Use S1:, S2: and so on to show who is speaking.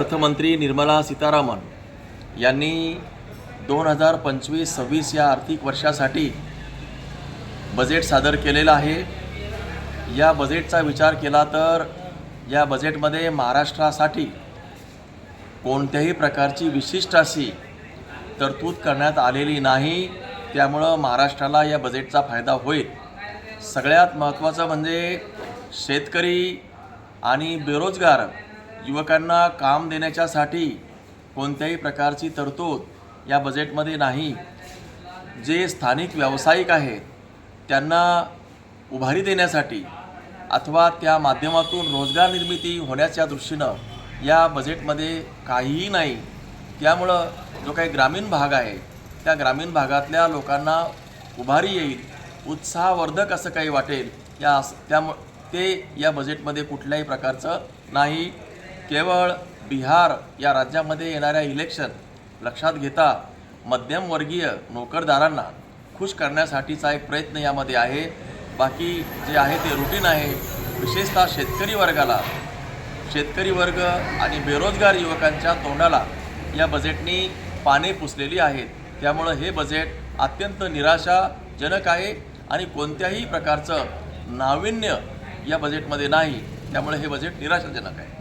S1: अर्थमंत्री निर्मला सीतारामन यांनी दोन हजार पंचवीस सव्वीस या आर्थिक वर्षासाठी बजेट सादर केलेलं आहे. या बजेटचा विचार केला तर या बजेटमध्ये महाराष्ट्रासाठी कोणत्याही प्रकारची विशिष्ट अशी तरतूद करण्यात आलेली नाही. त्यामुळं महाराष्ट्राला या बजेटचा फायदा होईल. सगळ्यात महत्त्वाचं म्हणजे शेतकरी आणि बेरोजगार युवकांना काम देण्याच्यासाठी कोणत्याही प्रकारची तरतूद या बजेटमध्ये नाही. जे स्थानिक व्यावसायिक आहेत त्यांना उभारी देण्यासाठी अथवा त्या माध्यमातून रोजगार निर्मिती होण्याच्या दृष्टीनं या बजेटमध्ये काहीही नाही. त्यामुळं जो काही ग्रामीण भाग आहे त्या ग्रामीण भागातल्या लोकांना उभारी येईल उत्साहवर्धक असं काही वाटेल या त्यामु ते या बजेटमध्ये कुठल्याही प्रकारचं नाही. केवळ बिहार या राज्यामध्ये येणाऱ्या इलेक्शन लक्षात घेता मध्यमवर्गीय नोकरदारांना खुश करण्यासाठीचा एक प्रयत्न यामध्ये आहे. बाकी जे आहे ते रुटीन आहे. विशेषतः शेतकरी वर्गाला. शेतकरी वर्ग आणि बेरोजगार युवकांच्या तोंडाला या बजेटनी पाने पुसलेली आहेत. त्यामुळं हे बजेट अत्यंत निराशाजनक आहे आणि कोणत्याही प्रकारचं नाविन्य या बजेटमध्ये नाही. त्यामुळे हे बजेट निराशाजनक आहे.